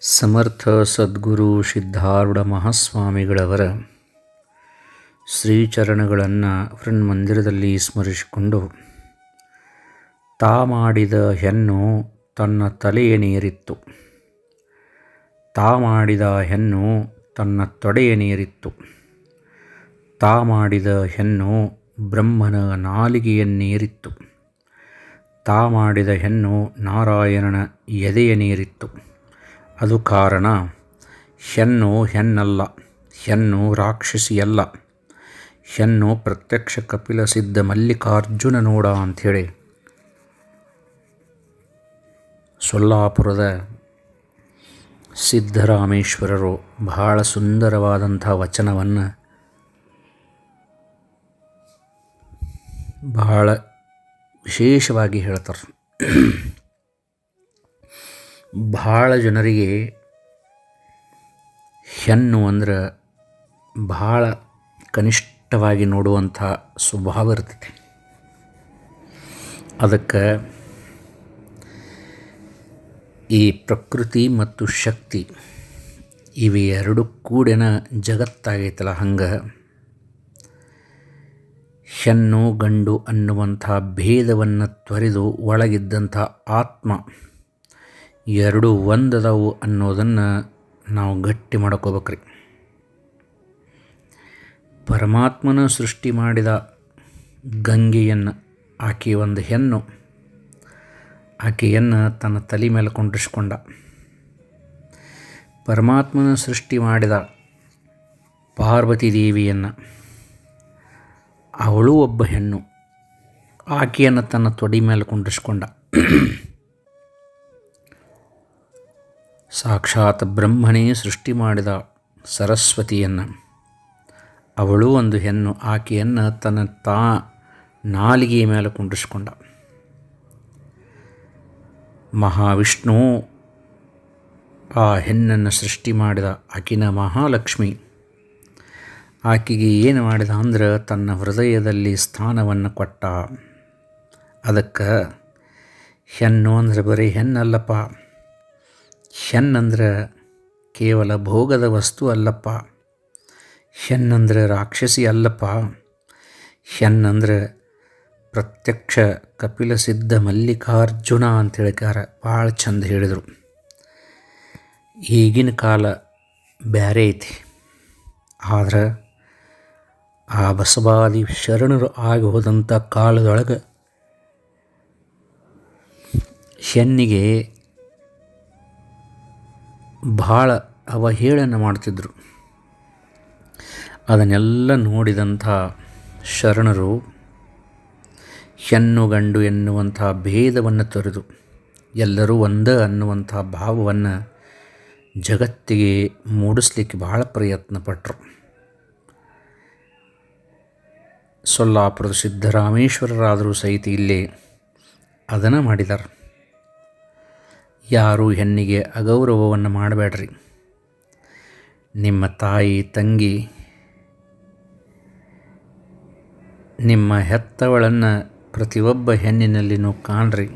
ಸಮರ್ಥ ಸದ್ಗುರು ಸಿದ್ಧಾರೂಢ ಮಹಾಸ್ವಾಮಿಗಳವರ ಶ್ರೀಚರಣಗಳನ್ನು ಮಂದಿರದಲ್ಲಿ ಸ್ಮರಿಸಿಕೊಂಡು ತಾ ಮಾಡಿದ ಹೆಣ್ಣು ತನ್ನ ತಲೆಯ ನೀರಿತ್ತು. ತಾ ಮಾಡಿದ ಹೆಣ್ಣು ತನ್ನ ತೊಡೆಯ ನೀರಿತ್ತು. ತಾ ಮಾಡಿದ ಹೆಣ್ಣು ಬ್ರಹ್ಮನ ನಾಲಿಗೆಯನ್ನೇರಿತ್ತು ತಾ ಮಾಡಿದ ಹೆಣ್ಣು ನಾರಾಯಣನ ಎದೆಯ ನೀರಿತ್ತು. ಅದು ಕಾರಣ. ಹೆಣ್ಣು ಹೆಣ್ಣಲ್ಲ, ಹೆಣ್ಣು ರಾಕ್ಷಸಿಯಲ್ಲ. ಹೆಣ್ಣು ಪ್ರತ್ಯಕ್ಷ ಕಪಿಲ ಸಿದ್ಧ ಮಲ್ಲಿಕಾರ್ಜುನ ನೋಡ ಅಂಥೇಳಿ. ಸೊಲ್ಲಾಪುರದ ಸಿದ್ಧರಾಮೇಶ್ವರರು ಬಹಳ ಸುಂದರವಾದಂಥ ವಚನವನ್ನು ಬಹಳ ವಿಶೇಷವಾಗಿ ಹೇಳ್ತಾರೆ. ಭಾಳ ಜನರಿಗೆ ಹೆಣ್ಣು ಅಂದ್ರೆ ಭಾಳ ಕನಿಷ್ಠವಾಗಿ ನೋಡುವಂಥ ಸ್ವಭಾವ ಇರ್ತೈತಿ. ಅದಕ್ಕೆ ಈ ಪ್ರಕೃತಿ ಮತ್ತು ಶಕ್ತಿ ಇವೆ ಎರಡು ಕೂಡಿನ ಜಗತ್ತಾಗೈತಲ್ಲ ಹಂಗೆ ಹೆಣ್ಣು ಗಂಡು ಅನ್ನುವಂಥ ಭೇದವನ್ನು ತೊರೆದು ಒಳಗಿದ್ದಂಥ ಆತ್ಮ ಎರಡು ಒಂದದವು ಅನ್ನೋದನ್ನು ನಾವು ಗಟ್ಟಿ ಮಾಡ್ಕೋಬೇಕ್ರಿ. ಪರಮಾತ್ಮನ ಸೃಷ್ಟಿ ಮಾಡಿದ ಗಂಗೆಯನ್ನು ಆಕೆ ಒಂದು ಹೆಣ್ಣು. ಆಕೆಯನ್ನು ತನ್ನ ತಲೆ ಮೇಲೆ ಕೊಂಡಿಸ್ಕೊಂಡ ಪರಮಾತ್ಮನ ಸೃಷ್ಟಿ ಮಾಡಿದ ಪಾರ್ವತಿ ದೇವಿಯನ್ನು ಅವಳು ಒಬ್ಬ ಹೆಣ್ಣು. ಆಕೆಯನ್ನು ತನ್ನ ತೊಡಿ ಮೇಲೆ ಕುಂಡಿಸ್ಕೊಂಡ ಸಾಕ್ಷಾತ್ ಬ್ರಹ್ಮನೇ ಸೃಷ್ಟಿ ಮಾಡಿದ ಸರಸ್ವತಿಯನ್ನು. ಅವಳು ಒಂದು ಹೆಣ್ಣು, ಆಕೆಯನ್ನು ತನ್ನ ತಾ ನಾಲಿಗೆಯ ಮೇಲೆ ಕುಂಡಿಸ್ಕೊಂಡ ಮಹಾವಿಷ್ಣು ಆ ಹೆಣ್ಣನ್ನು ಸೃಷ್ಟಿ ಮಾಡಿದ ಆಕಿನ ಮಹಾಲಕ್ಷ್ಮಿ. ಆಕೆಗೆ ಏನು ಮಾಡಿದ ಅಂದ್ರೆ ತನ್ನ ಹೃದಯದಲ್ಲಿ ಸ್ಥಾನವನ್ನು ಕೊಟ್ಟ. ಅದಕ್ಕೆ ಹೆಣ್ಣು ಅಂದರೆ ಬರೀ ಹೆಣ್ಣಲ್ಲಪ್ಪ. ಹೆಣ್ಣಂದ್ರೆ ಕೇವಲ ಭೋಗದ ವಸ್ತು ಅಲ್ಲಪ್ಪ. ಶನ್ ಅಂದರೆ ರಾಕ್ಷಸಿ ಅಲ್ಲಪ್ಪ. ಶನ್ ಅಂದರೆ ಪ್ರತ್ಯಕ್ಷ ಕಪಿಲ ಸಿದ್ಧ ಮಲ್ಲಿಕಾರ್ಜುನ ಅಂತ ಹೇಳಿಕಾರ ಭಾಳ ಚಂದ ಹೇಳಿದರು. ಈಗಿನ ಕಾಲ ಬ್ಯಾರೆ ಐತಿ. ಆದ್ರೆ ಆ ಬಸವಾದಿ ಶರಣರು ಆಗಿ ಹೋದಂಥ ಕಾಲದೊಳಗೆ ಹೆಣ್ಣಿಗೆ ಭಾಳ ಅವಹೇಳನ ಮಾಡ್ತಿದ್ದರು ಅದನ್ನೆಲ್ಲ ನೋಡಿದಂಥ ಶರಣರು ಹೆಣ್ಣು ಗಂಡು ಎನ್ನುವಂಥ ಭೇದವನ್ನು ತೊರೆದು, ಎಲ್ಲರೂ ಒಂದ ಅನ್ನುವಂಥ ಭಾವವನ್ನು ಜಗತ್ತಿಗೆ ಮೂಡಿಸ್ಲಿಕ್ಕೆ ಬಹಳ ಪ್ರಯತ್ನ ಪಟ್ಟರು ಸೊಲ್ಲಾಪುರದ ಸಿದ್ಧರಾಮೇಶ್ವರರಾದರೂ ಸಹಿತ ಇಲ್ಲಿ ಅದನ್ನು ಮಾಡಿದ್ದಾರೆ ಯಾರು ಹೆಣ್ಣಿಗೆ ಅಗೌರವವನ್ನು ಮಾಡಬೇಡ್ರಿ. ನಿಮ್ಮ ತಾಯಿ, ತಂಗಿ, ನಿಮ್ಮ ಹೆತ್ತವಳನ್ನು ಪ್ರತಿಯೊಬ್ಬ ಹೆಣ್ಣಿನಲ್ಲಿನೂ ಕಾಣ್ರಿ.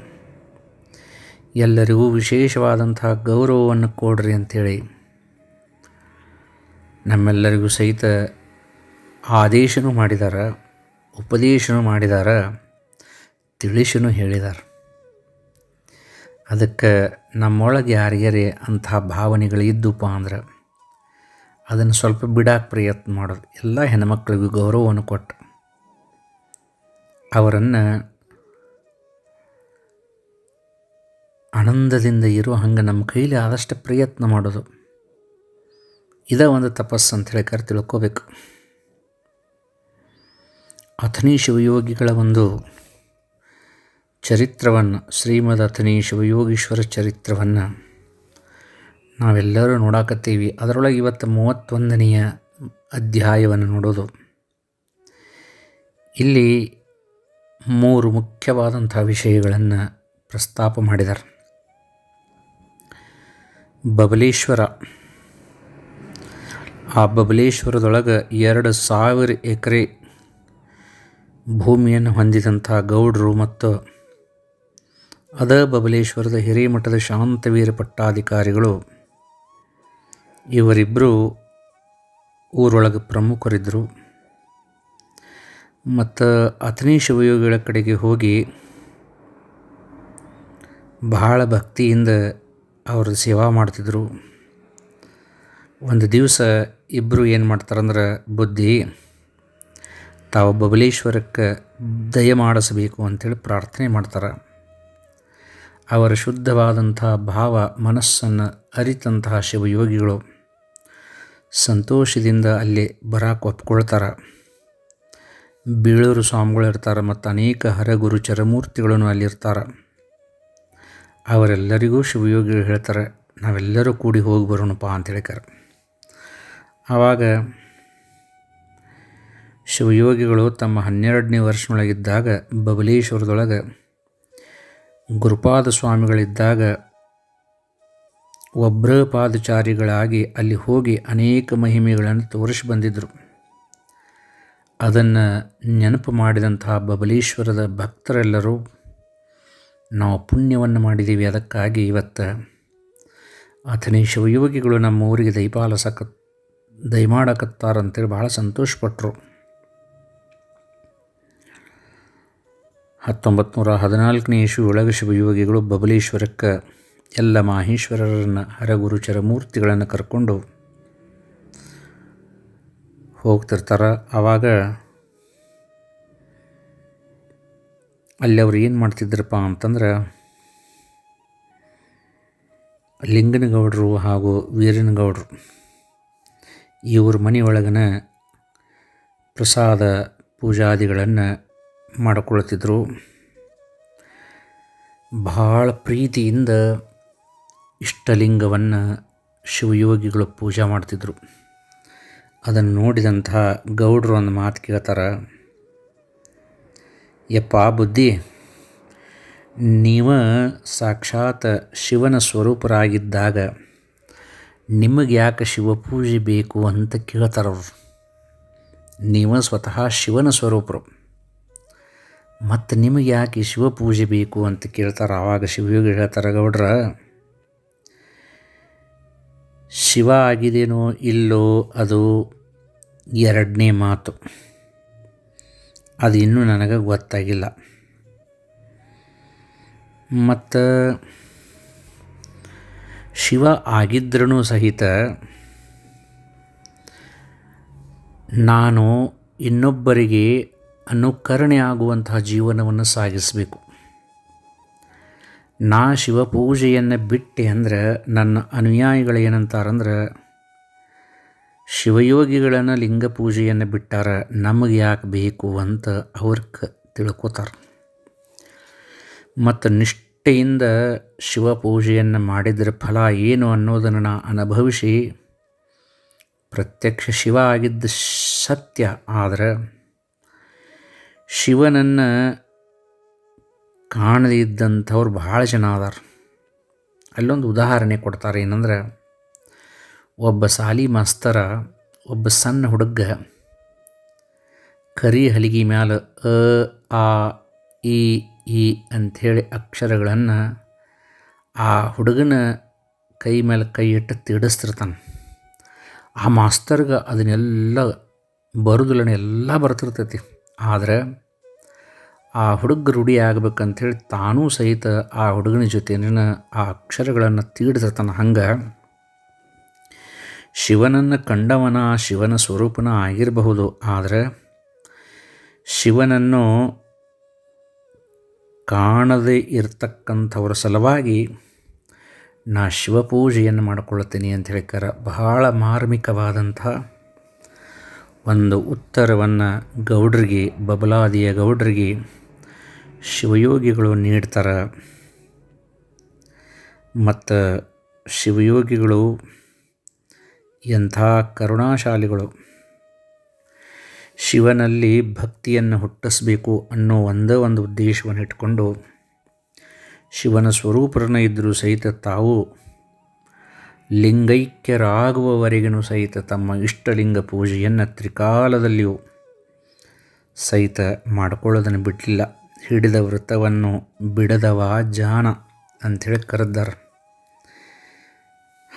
ಎಲ್ಲರಿಗೂ ವಿಶೇಷವಾದಂತಹ ಗೌರವವನ್ನು ಕೊಡ್ರಿ ಅಂಥೇಳಿ ನಮ್ಮೆಲ್ಲರಿಗೂ ಸಹಿತ ಆದೇಶನೂ ಮಾಡಿದ್ದಾರೆ ಉಪದೇಶನೂ ಮಾಡಿದ್ದಾರೆ ತಿಳಿಸನೂ ಹೇಳಿದ್ದಾರೆ ಅದಕ್ಕೆ ನಮ್ಮೊಳಗೆ ಯಾರ್ಯಾರೇ ಅಂಥ ಭಾವನೆಗಳು ಇದ್ದುಪ್ಪ ಅಂದ್ರೆ ಅದನ್ನು ಸ್ವಲ್ಪ ಬಿಡಾಕೆ ಪ್ರಯತ್ನ ಮಾಡೋದು ಎಲ್ಲ ಹೆಣ್ಮಕ್ಳಿಗೂ ಗೌರವವನ್ನು ಕೊಟ್ಟು. ಅವರನ್ನು ಆನಂದದಿಂದ ಇರೋ ಹಂಗೆ ನಮ್ಮ ಕೈಲಿ ಆದಷ್ಟು ಪ್ರಯತ್ನ ಮಾಡೋದು. ಇದ ಒಂದು ತಪಸ್ಸು ಅಂತ ಕರೆ ತಿಳ್ಕೋಬೇಕು. ಅಥನಿ ಶಿವಯೋಗಿಗಳ ಒಂದು ಚರಿತ್ರವನ್ನು ಶ್ರೀಮದ್ ಅಥನಿ ಶಿವಯೋಗೀಶ್ವರ ಚರಿತ್ರವನ್ನು ನಾವೆಲ್ಲರೂ ನೋಡಾಕತ್ತೀವಿ. ಅದರೊಳಗೆ ಇವತ್ತು ಮೂವತ್ತೊಂದನೆಯ ಅಧ್ಯಾಯವನ್ನು ನೋಡೋದು. ಇಲ್ಲಿ ಮೂರು ಮುಖ್ಯವಾದಂಥ ವಿಷಯಗಳನ್ನು ಪ್ರಸ್ತಾಪ ಮಾಡಿದ್ದಾರೆ. ಬಬಲೇಶ್ವರ. ಆ ಬಬಲೇಶ್ವರದೊಳಗೆ ಎರಡು ಸಾವಿರ ಎಕರೆ ಭೂಮಿಯನ್ನು ಹೊಂದಿದಂಥ ಗೌಡರು ಮತ್ತು ಅದ ಬಬಲೇಶ್ವರದ ಹಿರೇಮಠದ ಶಾಂತವೀರ ಪಟ್ಟಾಧಿಕಾರಿಗಳು. ಇವರಿಬ್ಬರು ಊರೊಳಗೆ ಪ್ರಮುಖರಿದ್ದರು ಮತ್ತು ಅಥಣಿ ಶಿವಯೋಗಿಗಳ ಕಡೆಗೆ ಹೋಗಿ ಬಹಳ ಭಕ್ತಿಯಿಂದ ಅವರ ಸೇವಾ ಮಾಡ್ತಿದ್ರು. ಒಂದು ದಿವಸ ಇಬ್ಬರು ಏನು ಮಾಡ್ತಾರಂದ್ರೆ ಬುದ್ಧಿ, ತಾವು ಬಬಲೇಶ್ವರಕ್ಕೆ ದಯ ಮಾಡಿಸಬೇಕು ಅಂಥೇಳಿ ಪ್ರಾರ್ಥನೆ ಮಾಡ್ತಾರೆ. ಅವರ ಶುದ್ಧವಾದಂತಹ ಭಾವ ಮನಸ್ಸನ್ನು ಅರಿತಂತಹ ಶಿವಯೋಗಿಗಳು ಸಂತೋಷದಿಂದ ಅಲ್ಲಿ ಬರಾಕ್ ಒಪ್ಕೊಳ್ತಾರೆ. ಬೀಳೂರು ಸ್ವಾಮಿಗಳು ಇರ್ತಾರೆ ಮತ್ತು ಅನೇಕ ಹರಗುರು ಚರಮೂರ್ತಿಗಳನ್ನು ಅಲ್ಲಿರ್ತಾರೆ. ಅವರೆಲ್ಲರಿಗೂ ಶಿವಯೋಗಿಗಳು ಹೇಳ್ತಾರೆ, ನಾವೆಲ್ಲರೂ ಕೂಡಿ ಹೋಗಿ ಬರೋಣಪ್ಪ ಅಂತ ಹೇಳ್ತಾರೆ ಆವಾಗ ಶಿವಯೋಗಿಗಳು ತಮ್ಮ ಹನ್ನೆರಡನೇ ವರ್ಷನೊಳಗಿದ್ದಾಗ ಬಬಲೇಶ್ವರದೊಳಗೆ ಗುರುಪಾದ ಸ್ವಾಮಿಗಳಿದ್ದಾಗ ಒಬ್ಬರ ಪಾದಚಾರಿಗಳಾಗಿ ಅಲ್ಲಿ ಹೋಗಿ ಅನೇಕ ಮಹಿಮೆಗಳನ್ನು ತೋರಿಸಿ ಬಂದಿದ್ದರು. ಅದನ್ನು ನೆನಪು ಮಾಡಿದಂತಹ ಬಬಲೇಶ್ವರದ ಭಕ್ತರೆಲ್ಲರೂ ನಾವು ಪುಣ್ಯವನ್ನು ಮಾಡಿದ್ದೀವಿ. ಅದಕ್ಕಾಗಿ ಇವತ್ತು ಆತನೇ ಶಿವಯೋಗಿಗಳು ನಮ್ಮ ಊರಿಗೆ ದಯಪಾಲಿಸಕ ದಯಮಾಡಕತ್ತಾರಂತೇಳಿ ಭಾಳ ಸಂತೋಷಪಟ್ಟರು ಹತ್ತೊಂಬತ್ತು ನೂರ ಹದಿನಾಲ್ಕನೇ ಇಶು ಒಳಗ ಶಿವಯೋಗಿಗಳು ಬಬಲೇಶ್ವರಕ್ಕೆ ಎಲ್ಲ ಮಾಹೇಶ್ವರರನ್ನು ಹರಗುರು ಚರಮೂರ್ತಿಗಳನ್ನು ಕರ್ಕೊಂಡು ಹೋಗ್ತಿರ್ತಾರೆ. ಆವಾಗ ಅಲ್ಲಿ ಅವ್ರು ಏನು ಮಾಡ್ತಿದ್ರಪ್ಪ ಅಂತಂದ್ರೆ ಲಿಂಗನಗೌಡರು ಹಾಗೂ ವೀರನಗೌಡರು ಇವ್ರ ಮನೆಯೊಳಗನ ಪ್ರಸಾದ ಪೂಜಾದಿಗಳನ್ನು ಮಾಡಿಕೊಳ್ತಿದ್ರು ಭಾಳ ಪ್ರೀತಿಯಿಂದ ಇಷ್ಟಲಿಂಗವನ್ನು ಶಿವಯೋಗಿಗಳು ಪೂಜೆ ಮಾಡ್ತಿದ್ರು. ಅದನ್ನು ನೋಡಿದಂತಹ ಗೌಡರು ಒಂದು ಮಾತು ಕೇಳ್ತಾರೆ, ಯಪ್ಪ ಬುದ್ಧಿ, ನೀವ ಸಾಕ್ಷಾತ್ ಶಿವನ ಸ್ವರೂಪರಾಗಿದ್ದಾಗ ನಿಮಗೆ ಯಾಕೆ ಶಿವಪೂಜೆ ಬೇಕು ಅಂತ ಕೇಳ್ತಾರವ್ರು. ನೀವು ಸ್ವತಃ ಶಿವನ ಸ್ವರೂಪರು. ಮತ್ತು ನಿಮಗೆ ಯಾಕೆ ಶಿವಪೂಜೆ ಬೇಕು ಅಂತ ಕೇಳ್ತಾರೆ ಆವಾಗ ಶಿವಯೋಗಿ ಹೇಳ್ತಾರೆ, ಗೌಡ್ರ, ಶಿವ ಆಗಿದೇನೋ ಇಲ್ಲೋ ಅದು ಎರಡನೇ ಮಾತು. ಅದು ಇನ್ನೂ ನನಗೆ ಗೊತ್ತಾಗಿಲ್ಲ. ಮತ್ತು ಶಿವ ಆಗಿದ್ರೂ ಸಹಿತ ನಾನು ಇನ್ನೊಬ್ಬರಿಗೆ ಅನುಕರಣೆ ಆಗುವಂತಹ ಜೀವನವನ್ನು ಸಾಗಿಸಬೇಕು. ನಾ ಶಿವಪೂಜೆಯನ್ನು ಬಿಟ್ಟೆ ಅಂದ್ರೆ, ನನ್ನ ಅನುಯಾಯಿಗಳು ಏನಂತಾರಂದ್ರೆ, ಶಿವಯೋಗಿಗಳನ್ನು ಲಿಂಗ ಪೂಜೆಯನ್ನು ಬಿಟ್ಟಾರ, ನಮಗೆ ಯಾಕೆ ಬೇಕು ಅಂತ ಅವ್ರಿಗೆ ತಿಳ್ಕೊತಾರೆ. ಮತ್ತು ನಿಷ್ಠೆಯಿಂದ ಶಿವಪೂಜೆಯನ್ನು ಮಾಡಿದ್ರ ಫಲ ಏನು ಅನ್ನೋದನ್ನು ನಾ ಅನುಭವಿಸಿ, ಪ್ರತ್ಯಕ್ಷ ಶಿವ ಆಗಿದ್ದ ಸತ್ಯ ಆದರೆ ಶಿವನನ್ನು ಕಾಣದೇ ಇದ್ದಂಥವ್ರು ಭಾಳ ಜನ ಅದಾರ. ಅಲ್ಲೊಂದು ಉದಾಹರಣೆ ಕೊಡ್ತಾರೆ ಏನಂದ್ರೆ, ಒಬ್ಬ ಸಾಲಿ ಮಾಸ್ತರ, ಒಬ್ಬ ಸಣ್ಣ ಹುಡುಗ ಕರಿ ಹಲಿಗೆ ಮ್ಯಾಲ ಅ, ಆ, ಇ, ಈ ಅಂಥೇಳಿ ಅಕ್ಷರಗಳನ್ನು ಆ ಹುಡುಗನ ಕೈ ಮೇಲೆ ಕೈ ಇಟ್ಟು ತಿಡಿಸ್ತಿರ್ತಾನೆ. ಆ ಮಾಸ್ತರ್ಗೆ ಅದನ್ನೆಲ್ಲ ಬರೋದಿಲ್ಲ ಎಲ್ಲ ಬರ್ತಿರ್ತೈತಿ. ಆದರೆ ಆ ಹುಡುಗ ರೂಢಿ ಆಗ್ಬೇಕಂಥೇಳಿ ತಾನೂ ಸಹಿತ ಆ ಹುಡುಗನ ಜೊತೆನ ಆ ಅಕ್ಷರಗಳನ್ನು ತೀಡ್ದಿರ್ತಾನೆ ಹಂಗೆ ಶಿವನನ್ನು ಕಂಡವನ ಶಿವನ ಸ್ವರೂಪನ ಆಗಿರಬಹುದು, ಆದರೆ ಶಿವನನ್ನು ಕಾಣದೇ ಇರತಕ್ಕಂಥವ್ರ ಸಲುವಾಗಿ ನಾ ಶಿವಪೂಜೆಯನ್ನು ಮಾಡಿಕೊಳ್ಳುತ್ತೇನೆ ಅಂತ ಹೇಳಿಕಾರ ಬಹಳ ಮಾರ್ಮಿಕವಾದಂಥ ಒಂದು ಉತ್ತರವನ್ನು ಗೌಡ್ರಿಗೆ, ಬಬಲಾದಿಯ ಗೌಡ್ರಿಗೆ ಶಿವಯೋಗಿಗಳು ನೀಡ್ತಾರೆ. ಮತ್ತು ಶಿವಯೋಗಿಗಳು ಎಂಥ ಕರುಣಾಶಾಲಿಗಳು. ಶಿವನಲ್ಲಿ ಭಕ್ತಿಯನ್ನು ಹುಟ್ಟಿಸಬೇಕು ಅನ್ನೋ ಒಂದೇ ಒಂದು ಉದ್ದೇಶವನ್ನು ಇಟ್ಕೊಂಡು ಶಿವನ ಸ್ವರೂಪರನ್ನ ಇದ್ದರೂ ಸಹಿತ ತಾವು ಲಿಂಗೈಕ್ಯರಾಗುವವರೆಗೂ ಸಹಿತ ತಮ್ಮ ಇಷ್ಟಲಿಂಗ ಪೂಜೆಯನ್ನು ತ್ರಿಕಾಲದಲ್ಲಿಯೂ ಸಹಿತ ಮಾಡಿಕೊಳ್ಳೋದನ್ನು ಬಿಡಲಿಲ್ಲ. ಹಿಡಿದ ವೃತ್ತವನ್ನು ಬಿಡದವ ಜಾನ ಅಂಥೇಳಿ ಕರೆದಾರ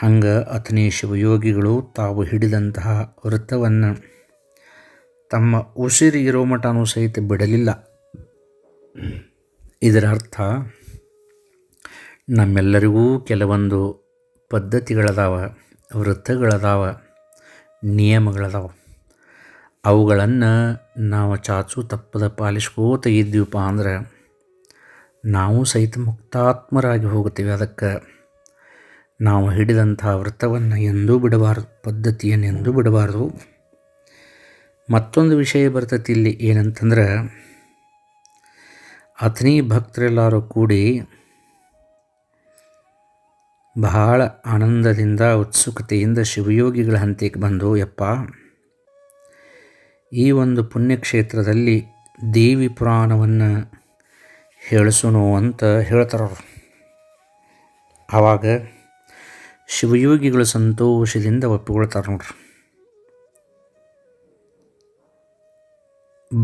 ಹಂಗೆ ಅಥನೇ ಶಿವಯೋಗಿಗಳು ತಾವು ಹಿಡಿದಂತಹ ವೃತ್ತವನ್ನು ತಮ್ಮ ಉಸಿರಿ ಇರೋ ಮಟನೂ ಸಹಿತ ಬಿಡಲಿಲ್ಲ. ಇದರ ಅರ್ಥ ನಮ್ಮೆಲ್ಲರಿಗೂ ಕೆಲವೊಂದು ಪದ್ಧತಿಗಳದಾವ, ವೃತ್ತಗಳದಾವ, ನಿಯಮಗಳದಾವ. ಅವುಗಳನ್ನು ನಾವು ಚಾಚು ತಪ್ಪದ ಪಾಲಿಸ್ಕೋತ ಇದ್ದೀವಪ್ಪ ಅಂದ್ರೆ ನಾವು ಸಹಿತ ಮುಕ್ತಾತ್ಮರಾಗಿ ಹೋಗ್ತೀವಿ ಅದಕ್ಕೆ ನಾವು ಹಿಡಿದಂಥ ವೃತ್ತವನ್ನು ಎಂದೂ ಬಿಡಬಾರ್ದು, ಪದ್ಧತಿಯನ್ನು ಎಂದೂ ಬಿಡಬಾರ್ದು. ಮತ್ತೊಂದು ವಿಷಯ ಬರ್ತೈತಿ ಇಲ್ಲಿ ಏನಂತಂದ್ರೆ ಅಥನಿ ಭಕ್ತರೆಲ್ಲರೂ ಕೂಡಿ ಬಹಳ ಆನಂದದಿಂದ, ಉತ್ಸುಕತೆಯಿಂದ ಶಿವಯೋಗಿಗಳ ಹಂತಕ್ಕೆ ಬಂದು, ಯಪ್ಪ ಈ ಒಂದು ಪುಣ್ಯಕ್ಷೇತ್ರದಲ್ಲಿ ದೇವಿ ಪುರಾಣವನ್ನು ಹೇಳಿಸೋಣ ಅಂತ ಹೇಳ್ತಾರವ್ರು ಆವಾಗ ಶಿವಯೋಗಿಗಳು ಸಂತೋಷದಿಂದ ಒಪ್ಪಿಕೊಳ್ತಾರೆ ನೋಡ್ರಿ.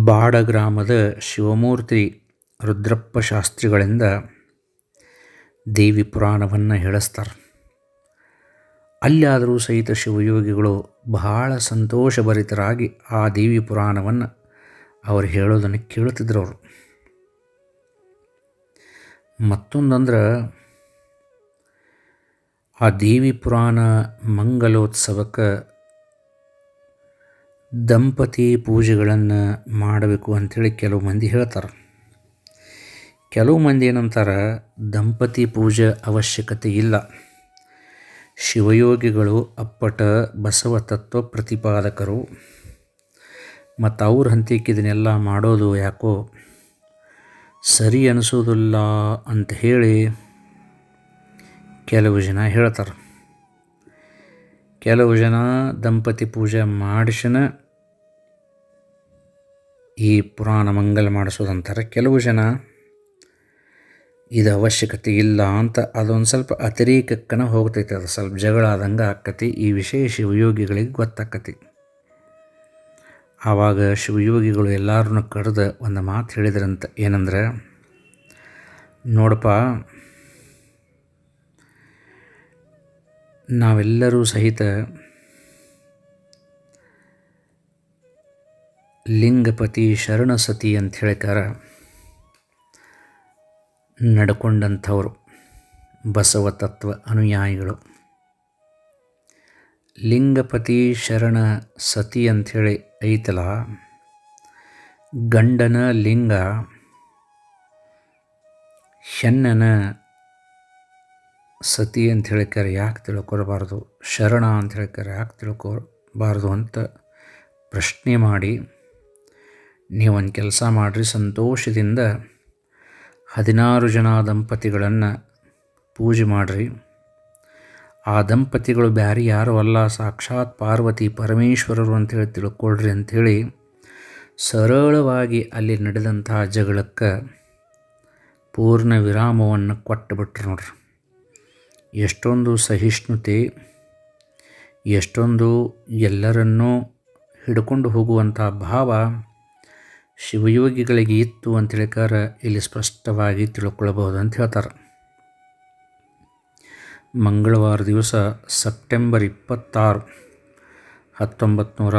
ಬಾಡ ಗ್ರಾಮದ ಶಿವಮೂರ್ತಿ ರುದ್ರಪ್ಪ ಶಾಸ್ತ್ರಿಗಳಿಂದ ದೇವಿ ಪುರಾಣವನ್ನು ಹೇಳಿಸ್ತಾರೆ. ಅಲ್ಲಾದರೂ ಸಹಿತ ಶಿವಯೋಗಿಗಳು ಬಹಳ ಸಂತೋಷಭರಿತರಾಗಿ ಆ ದೇವಿ ಪುರಾಣವನ್ನು ಅವರು ಹೇಳೋದನ್ನು ಕೇಳುತ್ತಿದ್ದರು ಅವರು. ಮತ್ತೊಂದಂದ್ರೆ ಆ ದೇವಿ ಪುರಾಣ ಮಂಗಲೋತ್ಸವಕ್ಕೆ ದಂಪತಿ ಪೂಜೆಗಳನ್ನು ಮಾಡಬೇಕು ಅಂಥೇಳಿ ಕೆಲವು ಮಂದಿ ಹೇಳ್ತಾರೆ. ಕೆಲವು ಮಂದಿ ಏನಂತಾರೆ, ದಂಪತಿ ಪೂಜೆ ಅವಶ್ಯಕತೆ ಇಲ್ಲ. ಶಿವಯೋಗಿಗಳು ಅಪ್ಪಟ ಬಸವ ತತ್ವ ಪ್ರತಿಪಾದಕರು. ಮತ್ತು ಅವ್ರ ಹಂತಕ್ಕೆ ಇದನ್ನೆಲ್ಲ ಮಾಡೋದು ಯಾಕೋ ಸರಿ ಅನಿಸೋದಿಲ್ಲ ಅಂತ ಹೇಳಿ ಕೆಲವು ಜನ ಹೇಳ್ತಾರೆ. ಕೆಲವು ಜನ ದಂಪತಿ ಪೂಜೆ ಮಾಡಿಸಿನ ಈ ಪುರಾಣ ಮಂಗಲ ಮಾಡಿಸೋದಂತಾರೆ. ಕೆಲವು ಜನ ಇದು ಅವಶ್ಯಕತೆ ಇಲ್ಲ ಅಂತ ಅದೊಂದು ಸ್ವಲ್ಪ ಅತಿರೇಕಕ್ಕನ ಹೋಗ್ತೈತೆ, ಅದು ಸ್ವಲ್ಪ ಜಗಳ ಆದಂಗೆ ಆಕತಿ ಈ ವಿಷಯ ಶಿವಯೋಗಿಗಳಿಗೆ ಗೊತ್ತಾಕತಿ ಆವಾಗ ಶಿವಯೋಗಿಗಳು ಎಲ್ಲರನ್ನೂ ಕರೆದು ಒಂದು ಮಾತು ಹೇಳಿದ್ರಂತ ಏನಂದ್ರೆ, ನೋಡಪ್ಪ, ನಾವೆಲ್ಲರೂ ಸಹಿತ ಲಿಂಗಪತಿ ಶರಣಸತಿ ಅಂತ ಹೇಳ್ಕಾರ ನಡ್ಕೊಂಡಂಥವರು ಬಸವ ತತ್ವ ಅನುಯಾಯಿಗಳು. ಲಿಂಗಪತಿ ಶರಣ ಸತಿ ಅಂಥೇಳಿ ಐತಲ್ಲ, ಗಂಡನ ಲಿಂಗ, ಹೆಣ್ಣನ ಸತಿ ಅಂತ ಹೇಳಿಕಾರ ಯಾಕೆ ತಿಳ್ಕೊಳ್ಬಾರ್ದು, ಶರಣ ಅಂತ ಹೇಳಿಕಾರ ಯಾಕೆ ತಿಳ್ಕೊಬಾರ್ದು ಅಂತ ಪ್ರಶ್ನೆ ಮಾಡಿ, ನೀವೊಂದು ಕೆಲಸ ಮಾಡಿರಿ ಸಂತೋಷದಿಂದ ಹದಿನಾರು ಜನ ದಂಪತಿಗಳನ್ನು ಪೂಜೆ ಮಾಡಿರಿ. ಆ ದಂಪತಿಗಳು ಬ್ಯಾರಿ ಯಾರು ಅಲ್ಲ, ಸಾಕ್ಷಾತ್ ಪಾರ್ವತಿ ಪರಮೇಶ್ವರರು ಅಂತೇಳಿ ತಿಳ್ಕೊಳ್ರಿ ಅಂಥೇಳಿ ಸರಳವಾಗಿ ಅಲ್ಲಿ ನಡೆದಂತಹ ಜಗಳಕ್ಕೆ ಪೂರ್ಣ ವಿರಾಮವನ್ನು ಕೊಟ್ಟುಬಿಟ್ರು ನೋಡ್ರಿ. ಎಷ್ಟೊಂದು ಸಹಿಷ್ಣುತೆ, ಎಷ್ಟೊಂದು ಎಲ್ಲರನ್ನೂ ಹಿಡ್ಕೊಂಡು ಹೋಗುವಂಥ ಭಾವ ಶಿವಯೋಗಿಗಳಿಗೆ ಇತ್ತು ಅಂತ ಹೇಳಿಕಾರ ಇಲ್ಲಿ ಸ್ಪಷ್ಟವಾಗಿ ತಿಳ್ಕೊಳ್ಬೋದು ಅಂತ ಹೇಳ್ತಾರೆ. ಮಂಗಳವಾರ ದಿವಸ ಸೆಪ್ಟೆಂಬರ್ ಇಪ್ಪತ್ತಾರು ಹತ್ತೊಂಬತ್ತು ನೂರ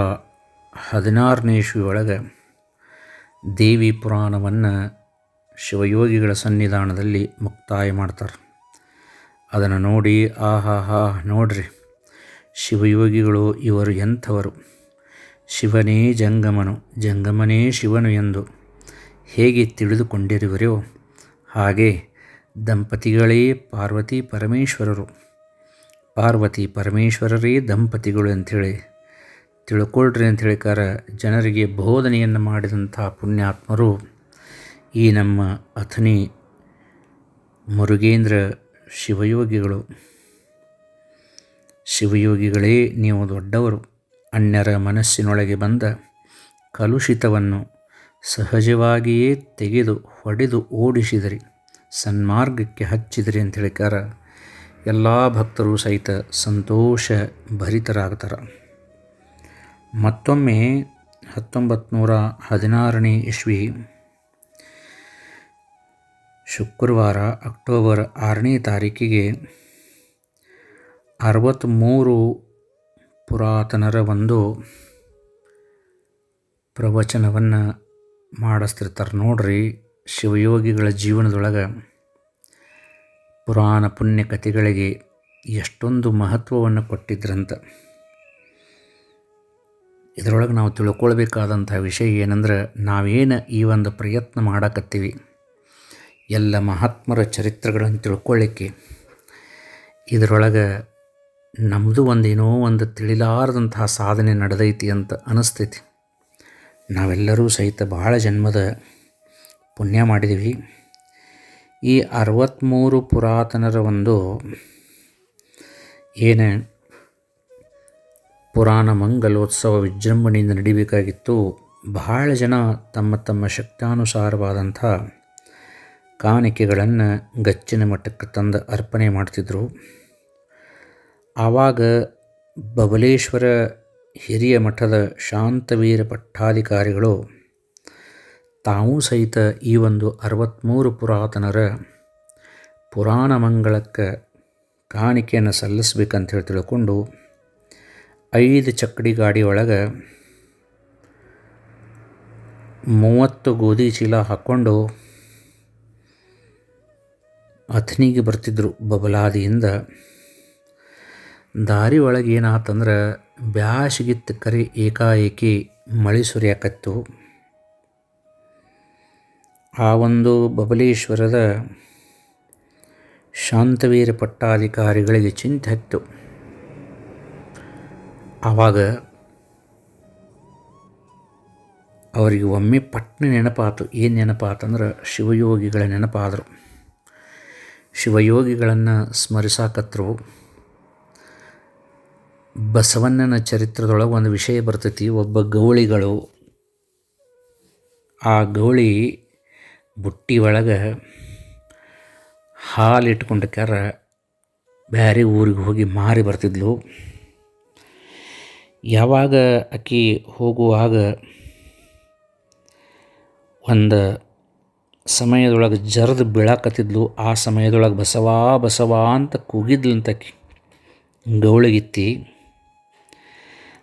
ಹದಿನಾರನೇ ಇಸ್ವಿ ಒಳಗೆ ದೇವಿ ಪುರಾಣವನ್ನು ಶಿವಯೋಗಿಗಳ ಸನ್ನಿಧಾನದಲ್ಲಿ ಮುಕ್ತಾಯ ಮಾಡ್ತಾರೆ. ಅದನ್ನು ನೋಡಿ ಆಹಾ ಹಾ ನೋಡ್ರಿ, ಶಿವಯೋಗಿಗಳು ಇವರು ಎಂಥವರು? ಶಿವನೇ ಜಂಗಮನು, ಜಂಗಮನೇ ಶಿವನು ಎಂದು ಹೇಗೆ ತಿಳಿದುಕೊಂಡಿರುವರೋ ಹಾಗೆ ದಂಪತಿಗಳೇ ಪಾರ್ವತಿ ಪರಮೇಶ್ವರರು. ಪಾರ್ವತಿ ಪರಮೇಶ್ವರರೇ ದಂಪತಿಗಳು ಅಂಥೇಳಿ ತಿಳ್ಕೊಳ್ರಿ ಅಂತ ಹೇಳಿಕಾರ ಜನರಿಗೆ ಬೋಧನೆಯನ್ನು ಮಾಡಿದಂಥ ಪುಣ್ಯಾತ್ಮರು ಈ ನಮ್ಮ ಅಥನಿ ಮುರುಗೇಂದ್ರ ಶಿವಯೋಗಿಗಳು. ಶಿವಯೋಗಿಗಳೇ ನೀವು ದೊಡ್ಡವರು. ಅನ್ಯರ ಮನಸ್ಸಿನೊಳಗೆ ಬಂದ ಕಲುಷಿತವನ್ನು ಸಹಜವಾಗಿಯೇ ತೆಗೆದು ಹೊಡೆದು ಓಡಿಸಿದರಿ ಸನ್ಮಾರ್ಗಕ್ಕೆ ಹಚ್ಚಿದ್ರಿ ಅಂತ ಹೇಳಿಕಾರ ಎಲ್ಲ ಭಕ್ತರು ಸಹಿತ ಸಂತೋಷ ಭರಿತರಾಗ್ತಾರೆ. ಮತ್ತೊಮ್ಮೆ ಹತ್ತೊಂಬತ್ತು ನೂರ ಹದಿನಾರನೇ ಇಸ್ವಿ, ಶುಕ್ರವಾರ ಅಕ್ಟೋಬರ್ ಆರನೇ ತಾರೀಕಿಗೆ ಅರವತ್ತ್ಮೂರು ಪುರಾತನರ ಒಂದು ಪ್ರವಚನವನ್ನು ಮಾಡಿಸ್ತಿರ್ತಾರೆ ನೋಡ್ರಿ ಶಿವಯೋಗಿಗಳ ಜೀವನದೊಳಗೆ ಪುರಾಣ ಪುಣ್ಯ ಕಥೆಗಳಿಗೆ ಎಷ್ಟೊಂದು ಮಹತ್ವವನ್ನು ಕೊಟ್ಟಿದ್ರಂತ. ಇದರೊಳಗೆ ನಾವು ತಿಳ್ಕೊಳ್ಬೇಕಾದಂಥ ವಿಷಯ ಏನಂದ್ರೆ ನಾವೇನು ಈ ಒಂದು ಪ್ರಯತ್ನ ಮಾಡಕತ್ತೀವಿ. ಎಲ್ಲ ಮಹಾತ್ಮರ ಚರಿತ್ರೆಗಳನ್ನು ತಿಳ್ಕೊಳ್ಳಿಕ್ಕೆ ಇದರೊಳಗೆ ನಮ್ಮದು ಒಂದೇನೋ ಒಂದು ತಿಳಿಲಾರದಂತಹ ಸಾಧನೆ ನಡೆದೈತಿ ಅಂತ ಅನಿಸ್ತೈತಿ. ನಾವೆಲ್ಲರೂ ಸಹಿತ ಭಾಳ ಜನ್ಮದ ಪುಣ್ಯ ಮಾಡಿದ್ದೀವಿ ಈ ಅರವತ್ತ್ಮೂರು ಪುರಾತನರ ಒಂದು ಏನು ಪುರಾಣ ಮಂಗಲೋತ್ಸವ ವಿಜೃಂಭಣೆಯಿಂದ ನಡಿಬೇಕಾಗಿತ್ತು, ಬಹಳ ಜನ ತಮ್ಮ ತಮ್ಮ ಶಕ್ತಾನುಸಾರವಾದಂಥ ಕಾಣಿಕೆಗಳನ್ನು ಗಚ್ಚಿನ ಮಟ್ಟಕ್ಕೆ ತಂದು ಅರ್ಪಣೆ ಮಾಡ್ತಿದ್ದರು ಆವಾಗ ಬಬಲೇಶ್ವರ ಹಿರಿಯ ಮಠದ ಶಾಂತವೀರ ಪಟ್ಟಾಧಿಕಾರಿಗಳು ತಾವೂ ಸಹಿತ ಈ ಒಂದು ಅರವತ್ತ್ಮೂರು ಪುರಾತನರ ಪುರಾಣ ಮಂಗಳಕ್ಕೆ ಕಾಣಿಕೆಯನ್ನು ಸಲ್ಲಿಸ್ಬೇಕಂತ ಹೇಳಿ ತಿಳ್ಕೊಂಡು ಐದು ಚಕ್ಕಡಿ ಗಾಡಿ ಒಳಗೆ ಮೂವತ್ತು ಗೋಧಿ ಚೀಲ ಹಾಕ್ಕೊಂಡು ಅಥನಿಗೆ ಬರ್ತಿದ್ದರು ಬಬಲಾದಿಯಿಂದ ದಾರಿ ಒಳಗೆ ಏನಾತಂದ್ರೆ ಬ್ಯಾಸಿಗಿತ್ತು ಕರಿ ಏಕಾಏಕಿ ಮಳೆ ಸುರಿಯಾಕತ್ತು. ಆ ಒಂದು ಬಬಲೇಶ್ವರದ ಶಾಂತವೀರ ಪಟ್ಟಾಧಿಕಾರಿಗಳಿಗೆ ಚಿಂತೆ ಹತ್ತು. ಆವಾಗ ಅವರಿಗೆ ಒಮ್ಮೆ ಪಟ್ನ ನೆನಪಾತು. ಏನು ನೆನಪಾತಂದ್ರೆ ಶಿವಯೋಗಿಗಳ ನೆನಪಾದರು. ಶಿವಯೋಗಿಗಳನ್ನು ಸ್ಮರಿಸಾಕತ್ರು. ಬಸವಣ್ಣನ ಚರಿತ್ರದೊಳಗೆ ಒಂದು ವಿಷಯ ಬರ್ತೈತಿ, ಒಬ್ಬ ಗೌಳಿಗಳು. ಆ ಗೌಳಿ ಬುಟ್ಟಿ ಒಳಗೆ ಹಾಲು ಇಟ್ಕೊಂಡಕ್ಕಾರ ಬೇರೆ ಊರಿಗೆ ಹೋಗಿ ಮಾರಿ ಬರ್ತಿದ್ಲು. ಯಾವಾಗ ಆಕಿ ಹೋಗುವಾಗ ಒಂದು ಸಮಯದೊಳಗೆ ಜರ್ದು ಬೀಳಾಕತ್ತಿದ್ಲು, ಆ ಸಮಯದೊಳಗೆ ಬಸವಾ ಬಸವಾ ಅಂತ ಕೂಗಿದ್ಲಂತಕಿ ಗೌಳಿಗಿತ್ತಿ.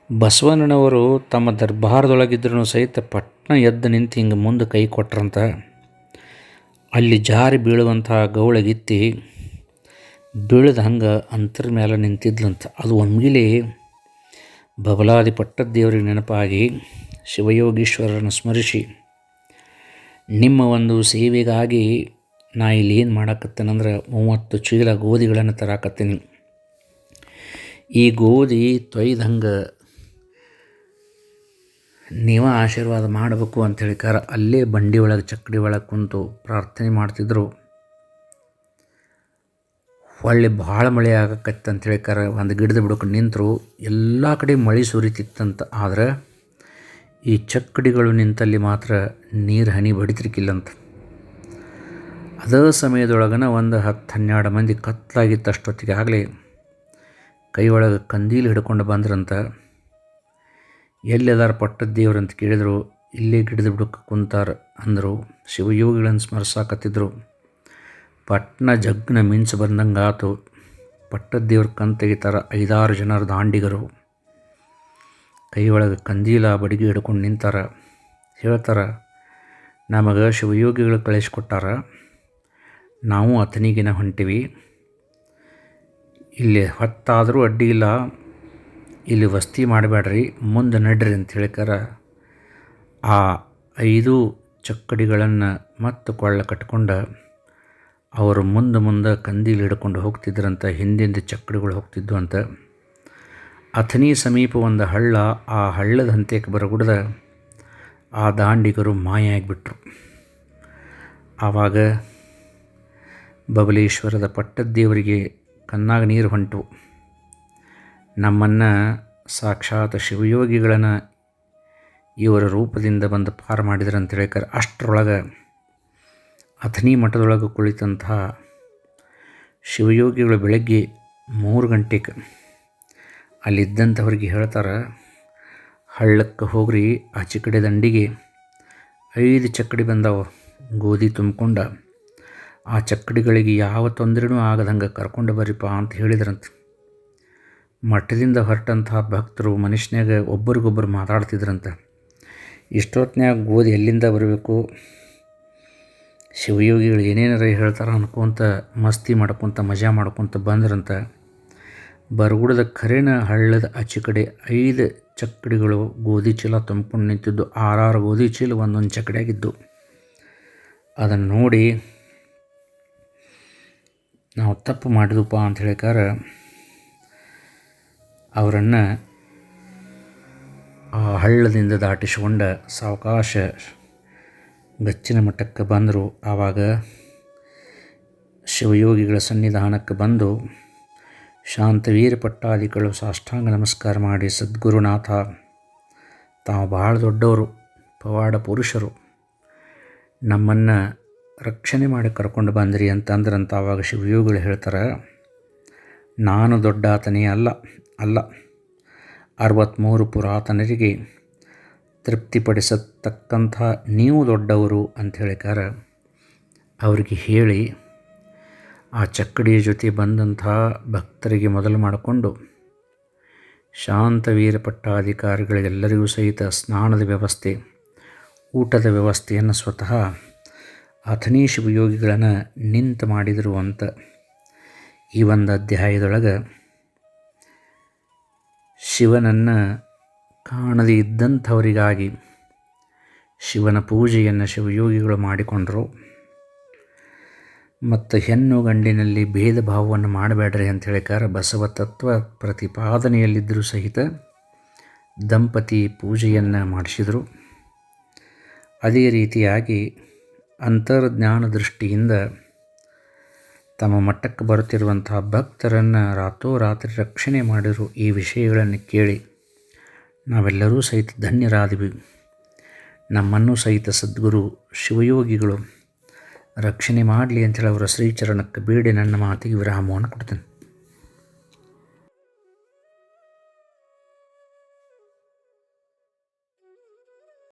ಬಸವಣ್ಣನವರು ತಮ್ಮ ದರ್ಬಾರದೊಳಗಿದ್ರೂ ಸಹಿತ ಪಟ್ನ ಎದ್ದು ನಿಂತು ಹಿಂಗೆ ಮುಂದೆ ಕೈ ಕೊಟ್ರಂತ. ಅಲ್ಲಿ ಜಾರಿ ಬೀಳುವಂತಹ ಗೌಳಗಿತ್ತಿ ಬೀಳದ ಹಂಗೆ ಅಂತರ ಮೇಲೆ ನಿಂತಿದ್ಲಂತ. ಅದು ಒಮ್ಮಿಲಿ ಬಬಲಾದಿ ಪಟ್ಟದೇವರಿಗೆ ನೆನಪಾಗಿ ಶಿವಯೋಗೀಶ್ವರರನ್ನು ಸ್ಮರಿಸಿ, ನಿಮ್ಮ ಒಂದು ಸೇವೆಗಾಗಿ ನಾ ಇಲ್ಲಿ ಏನು ಮಾಡಾಕತ್ತೇನಂದ್ರೆ ಮೂವತ್ತು ಚೀಲ ಗೋಧಿಗಳನ್ನು ತರಾಕತ್ತೀನಿ. ಈ ಗೋಧಿ ತೊಯ್ದಂಗೆ ನೀವ ಆಶೀರ್ವಾದ ಮಾಡಬೇಕು ಅಂತ ಹೇಳಿಕಾರ ಅಲ್ಲೇ ಬಂಡಿ ಒಳಗೆ ಚಕ್ಕಡಿ ಒಳಗೆ ಕುಂತು ಪ್ರಾರ್ಥನೆ ಮಾಡ್ತಿದ್ರು. ಹೊಳ್ಳಿ ಭಾಳ ಮಳೆ ಆಗಕತ್ತೆ ಅಂತ ಹೇಳಿಕಾರ ಒಂದು ಗಿಡದ ಬಿಡಕ್ಕೆ ನಿಂತರು, ಎಲ್ಲ ಕಡೆ ಮಳೆ ಸುರಿತಿತ್ತಂತ. ಆದರೆ ಈ ಚಕ್ಕಡಿಗಳು ನಿಂತಲ್ಲಿ ಮಾತ್ರ ನೀರು ಹನಿ ಬಡಿತಿರ್ಕಿಲ್ಲಂತ. ಅದೇ ಸಮಯದೊಳಗನ ಒಂದು ಹತ್ತು ಹನ್ನೆರಡು ಮಂದಿ ಕತ್ತಲಾಗಿತ್ತು ಅಷ್ಟೊತ್ತಿಗೆ ಆಗಲಿ ಕೈ ಒಳಗೆ ಕಂದೀಲು ಹಿಡ್ಕೊಂಡು ಬಂದ್ರಂತ. ಎಲ್ಲಿದಾರ ಪಟ್ಟದ ದೇವ್ರು ಅಂತ ಕೇಳಿದರು, ಇಲ್ಲೇ ಗಿಡದ ಬಿಡಕ್ಕೆ ಕುಂತಾರ ಅಂದರು. ಶಿವಯೋಗಿಗಳನ್ನು ಸ್ಮರಿಸಾಕತ್ತಿದ್ರು. ಪಟ್ಟಣ ಜಗ್ನ ಮಿಂಚು ಬಂದಂಗೆ ಆತು. ಪಟ್ಟದ ದೇವ್ರ ತೆಗಿತಾರ ಐದಾರು ಜನರ ದಾಂಡಿಗರು. ಕೈ ಒಳಗೆ ಕಂದೀಲ ಬಡಿಗೆ ಹಿಡ್ಕೊಂಡು ನಿಂತಾರ. ಹೇಳ್ತಾರ, ನಮಗೆ ಶಿವಯೋಗಿಗಳು ಕಳಿಸ್ಕೊಟ್ಟಾರ. ನಾವು ಅತನಿಗಿನ ಹೊಂಟಿವಿ. ಇಲ್ಲಿ ಹೊತ್ತಾದರೂ ಅಡ್ಡಿ ಇಲ್ಲ. ಇಲ್ಲಿ ವಸ್ತಿ ಮಾಡಬೇಡ್ರಿ, ಮುಂದೆ ನಡ್ರಿ ಅಂತ ಹೇಳಿಕಾರ ಆ ಐದು ಚಕ್ಕಡಿಗಳನ್ನು ಮತ್ತು ಕೊಳ್ಳ ಕಟ್ಕೊಂಡು ಅವರು ಮುಂದೆ ಮುಂದೆ ಕಂದೀಲಿ ಹಿಡ್ಕೊಂಡು ಹೋಗ್ತಿದ್ರಂತ, ಹಿಂದಿಂದ ಚಕ್ಕಡಿಗಳು ಹೋಗ್ತಿದ್ವು ಅಂತ. ಅಥನಿ ಸಮೀಪ ಒಂದು ಹಳ್ಳ, ಆ ಹಳ್ಳದ ಹಂತಕ್ಕೆ ಬರಗುಡ್ದ ಆ ದಾಂಡಿಗರು ಮಾಯ ಆಗಿಬಿಟ್ರು. ಆವಾಗ ಬಬಲೇಶ್ವರದ ಪಟ್ಟದ್ದೇವರಿಗೆ ಕಣ್ಣಾಗ ನೀರು ಹೊಂಟು ನಮ್ಮನ್ನು ಸಾಕ್ಷಾತ್ ಶಿವಯೋಗಿಗಳನ್ನು ಇವರ ರೂಪದಿಂದ ಬಂದು ಪಾರು ಮಾಡಿದ್ರು ಅಂತ ಹೇಳಿಕರ್ ಅಷ್ಟರೊಳಗೆ ಅಥನಿ ಮಠದೊಳಗೆ ಕುಳಿತಂತಹ ಶಿವಯೋಗಿಗಳು ಬೆಳಗ್ಗೆ ಮೂರು ಗಂಟೆಗೆ ಅಲ್ಲಿದ್ದಂಥವ್ರಿಗೆ ಹೇಳ್ತಾರೆ, ಹಳ್ಳಕ್ಕೆ ಹೋಗ್ರಿ ಆಚೆ ಕಡೆ ದಂಡಿಗೆ ಐದು ಚಕ್ಕಡಿ ಬಂದವು, ಗೋಧಿ ತುಂಬಿಕೊಂಡ, ಆ ಚಕ್ಕಡಿಗಳಿಗೆ ಯಾವ ತೊಂದರೆನೂ ಆಗದಂಗೆ ಕರ್ಕೊಂಡು ಬರ್ರಿಪ್ಪ ಅಂತ ಹೇಳಿದ್ರಂತೆ. ಮಠದಿಂದ ಹೊರಟಂತಹ ಭಕ್ತರು ಮನುಷ್ಯನಾಗ ಒಬ್ಬರಿಗೊಬ್ಬರು ಮಾತಾಡ್ತಿದ್ರಂತೆ. ಇಷ್ಟೊತ್ತಿನಾಗ ಗೋಧಿ ಎಲ್ಲಿಂದ ಬರಬೇಕು? ಶಿವಯೋಗಿಗಳು ಏನೇನಾರ ಹೇಳ್ತಾರೆ ಅನ್ಕೊತ ಮಸ್ತಿ ಮಾಡ್ಕೊತ ಮಜಾ ಮಾಡ್ಕೊತ ಬಂದ್ರಂತ. ಬರಗುಡದ ಖರೇನ ಹಳ್ಳದ ಆಚೆ ಕಡೆ ಐದು ಚಕ್ಕಡಿಗಳು ಗೋಧಿ ಚೀಲ ತುಂಬಿಕೊಂಡು ನಿಂತಿದ್ದು ಆರಾರು ಗೋಧಿ ಚೀಲ ಒಂದೊಂದು ಚಕ್ಕಡಿಯಾಗಿದ್ದು ಅದನ್ನು ನೋಡಿ ನಾವು ತಪ್ಪು ಮಾಡಿದಪ್ಪ ಅಂತ ಹೇಳಿಕಾರ ಅವರನ್ನು ಆ ಹಳ್ಳದಿಂದ ದಾಟಿಸಿಕೊಂಡ ಸಾವಕಾಶ ಗಚ್ಚಿನ ಮಟ್ಟಕ್ಕೆ ಬಂದರು. ಆವಾಗ ಶಿವಯೋಗಿಗಳ ಸನ್ನಿಧಾನಕ್ಕೆ ಬಂದು ಶಾಂತವೀರ ಪಟ್ಟಾದಿಗಳು ಸಾಷ್ಟಾಂಗ ನಮಸ್ಕಾರ ಮಾಡಿ, ಸದ್ಗುರುನಾಥ, ತಾವು ಭಾಳ ದೊಡ್ಡವರು, ಪವಾಡ ಪುರುಷರು, ನಮ್ಮನ್ನು ರಕ್ಷಣೆ ಮಾಡಿ ಕರ್ಕೊಂಡು ಬಂದ್ರಿ ಅಂತಂದ್ರಂತ ಆವಾಗ ಶಿವಯೋಗಿಗಳು ಹೇಳ್ತಾರೆ, ನಾನು ದೊಡ್ಡ ಆತನೇ ಅಲ್ಲ ಅಲ್ಲ. ಅರವತ್ತ್ಮೂರು ಪುರಾತನರಿಗೆ ತೃಪ್ತಿಪಡಿಸತಕ್ಕಂಥ ನೀವು ದೊಡ್ಡವರು ಅಂತ ಹೇಳಿಕಾರ ಅವರಿಗೆ ಹೇಳಿ ಆ ಚಕ್ಕಡಿಯ ಜೊತೆ ಬಂದಂಥ ಭಕ್ತರಿಗೆ ಮೊದಲು ಮಾಡಿಕೊಂಡು ಶಾಂತವೀರ ಪಟ್ಟಾಧಿಕಾರಿಗಳಿಗೆಲ್ಲರಿಗೂ ಸಹಿತ ಸ್ನಾನದ ವ್ಯವಸ್ಥೆ, ಊಟದ ವ್ಯವಸ್ಥೆಯನ್ನು ಸ್ವತಃ ಅಥನೀ ಶಿವಯೋಗಿಗಳನ್ನು ನಿಂತು ಮಾಡಿದರು ಅಂತ ಈ ಒಂದು ಅಧ್ಯಾಯದೊಳಗೆ ಶಿವನನ್ನು ಕಾಣದೇ ಇದ್ದಂಥವರಿಗಾಗಿ ಶಿವನ ಪೂಜೆಯನ್ನು ಶಿವಯೋಗಿಗಳು ಮಾಡಿಕೊಂಡರು. ಮತ್ತು ಹೆಣ್ಣು ಗಂಡಿನಲ್ಲಿ ಭೇದ ಭಾವವನ್ನು ಮಾಡಬೇಡ್ರಿ ಅಂತ ಹೇಳಿಕಾರ ಬಸವ ತತ್ವ ಪ್ರತಿಪಾದನೆಯಲ್ಲಿದ್ದರೂ ಸಹಿತ ದಂಪತಿ ಪೂಜೆಯನ್ನು ಮಾಡಿಸಿದರು. ಅದೇ ರೀತಿಯಾಗಿ ಅಂತರ್ಜ್ಞಾನ ದೃಷ್ಟಿಯಿಂದ ತಮ್ಮ ಮಟ್ಟಕ್ಕೆ ಬರುತ್ತಿರುವಂತಹ ಭಕ್ತರನ್ನು ರಾತ್ರೋರಾತ್ರಿ ರಕ್ಷಣೆ ಮಾಡಿರು ಈ ವಿಷಯಗಳನ್ನು ಕೇಳಿ. ನಾವೆಲ್ಲರೂ ಸಹಿತ ಧನ್ಯರಾದಿವಿ. ನಮ್ಮನ್ನು ಸಹಿತ ಸದ್ಗುರು, ಶಿವಯೋಗಿಗಳು, ರಕ್ಷಣೆ ಮಾಡಲಿ ಅಂತೇಳಿ ಅವರ ಶ್ರೀಚರಣಕ್ಕೆ ಬೇಡಿ ನನ್ನ ಮಾತಿಗೆ ವಿರಾಮವನ್ನು ಕೊಡ್ತೇನೆ.